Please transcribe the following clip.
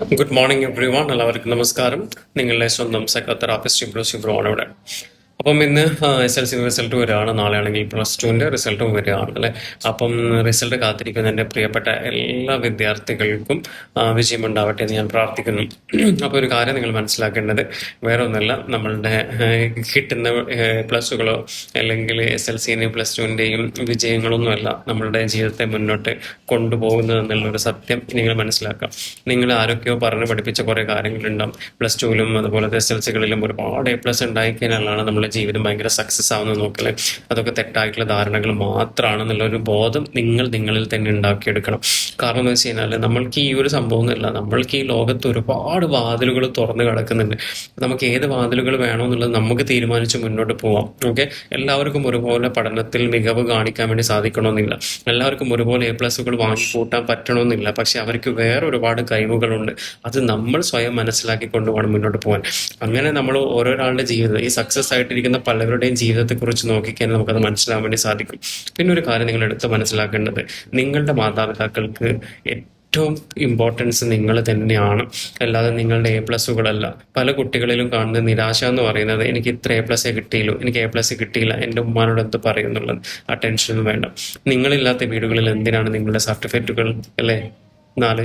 Good morning every one എല്ലാവർക്കും നമസ്കാരം. നിങ്ങളുടെ സ്വന്തം സൈക്കോതെറാപ്പിസ്റ്റ് ആണ് ഇവിടെ. അപ്പം ഇന്ന് എസ് എൽ സി റിസൾട്ട് വരികയാണ്. നാളെയാണെങ്കിൽ പ്ലസ് ടുവിന്റെ റിസൾട്ടും വരികയാണ് അല്ലേ? അപ്പം റിസൾട്ട് കാത്തിരിക്കുന്ന എന്റെ പ്രിയപ്പെട്ട എല്ലാ വിദ്യാർത്ഥികൾക്കും വിജയമുണ്ടാവട്ടെ എന്ന് ഞാൻ പ്രാർത്ഥിക്കുന്നു. അപ്പോൾ ഒരു കാര്യം നിങ്ങൾ മനസ്സിലാക്കേണ്ടത് വേറെ ഒന്നല്ല നമ്മളുടെ കിട്ടുന്ന പ്ലസ്സുകളോ അല്ലെങ്കിൽ എസ് എൽ സിന്റെയും പ്ലസ് ടുവിന്റെയും വിജയങ്ങളൊന്നുമല്ല നമ്മളുടെ ജീവിതത്തെ മുന്നോട്ട് കൊണ്ടുപോകുന്നത് എന്നുള്ളൊരു സത്യം നിങ്ങൾ മനസ്സിലാക്കാം. നിങ്ങൾ ആരൊക്കെയോ പറഞ്ഞ് പഠിപ്പിച്ച കുറേ കാര്യങ്ങളുണ്ടാവും. പ്ലസ് ടുവിലും അതുപോലെ എസ് എൽ സികളിലും ഒരുപാട് എ പ്ലസ് ഉണ്ടായിക്കഴിഞ്ഞാലാണ് നമ്മൾ ജീവിതം ഭയങ്കര സക്സസ് ആവുന്നത് നോക്കൽ. അതൊക്കെ തെറ്റായിട്ടുള്ള ധാരണകൾ മാത്രമാണെന്നുള്ള ഒരു ബോധം നിങ്ങൾ നിങ്ങളിൽ തന്നെ ഉണ്ടാക്കിയെടുക്കണം. കാരണം എന്ന് വെച്ച് കഴിഞ്ഞാൽ നമ്മൾക്ക് ഈ ഒരു സംഭവം എന്നല്ല നമ്മൾക്ക് ഈ ലോകത്ത് ഒരുപാട് വാതിലുകൾ തുറന്നു കിടക്കുന്നുണ്ട്. നമുക്ക് ഏത് വാതിലുകൾ വേണമെന്നുള്ളത് നമുക്ക് തീരുമാനിച്ച് മുന്നോട്ട് പോവാം. ഓക്കെ? എല്ലാവർക്കും ഒരുപോലെ പഠനത്തിൽ മികവ് കാണിക്കാൻ വേണ്ടി സാധിക്കണമെന്നില്ല. എല്ലാവർക്കും ഒരുപോലെ എ പ്ലസുകൾ വാങ്ങിക്കൂട്ടാൻ പറ്റണമെന്നില്ല. പക്ഷെ അവർക്ക് വേറെ ഒരുപാട് കഴിവുകളുണ്ട്. അത് നമ്മൾ സ്വയം മനസ്സിലാക്കി കൊണ്ടുപോകണം മുന്നോട്ട് പോകാൻ അങ്ങനെ നമ്മൾ ഓരോരാളുടെ ജീവിതം ഈ സക്സസ് ആയിട്ടിരിക്കുന്ന പലരുടെയും ജീവിതത്തെക്കുറിച്ച് നോക്കിക്കഴിഞ്ഞാൽ നമുക്കത് മനസ്സിലാവാൻ വേണ്ടി സാധിക്കും. പിന്നെ ഒരു കാര്യം നിങ്ങൾ എടുത്ത് മനസ്സിലാക്കേണ്ടത് നിങ്ങളുടെ മാതാപിതാക്കൾക്ക് ഏറ്റവും ഇമ്പോർട്ടൻസ് നിങ്ങൾ തന്നെയാണ്. അല്ലാതെ നിങ്ങളുടെ എ പ്ലസ്സുകളല്ല പല കുട്ടികളിലും കാണുന്ന നിരാശ എന്ന് പറയുന്നത് എനിക്ക് ഇത്ര എ പ്ലസ് കിട്ടിയില്ലോ എനിക്ക് എ പ്ലസ് കിട്ടിയില്ല എന്റെ ഉമ്മാനോട് എന്ത് പറയുന്നുള്ളത്? ആ ടെൻഷനൊന്നും വേണ്ട. നിങ്ങളില്ലാത്ത വീടുകളിൽ എന്തിനാണ് നിങ്ങളുടെ സർട്ടിഫിക്കറ്റുകൾ അല്ലേ? നാല്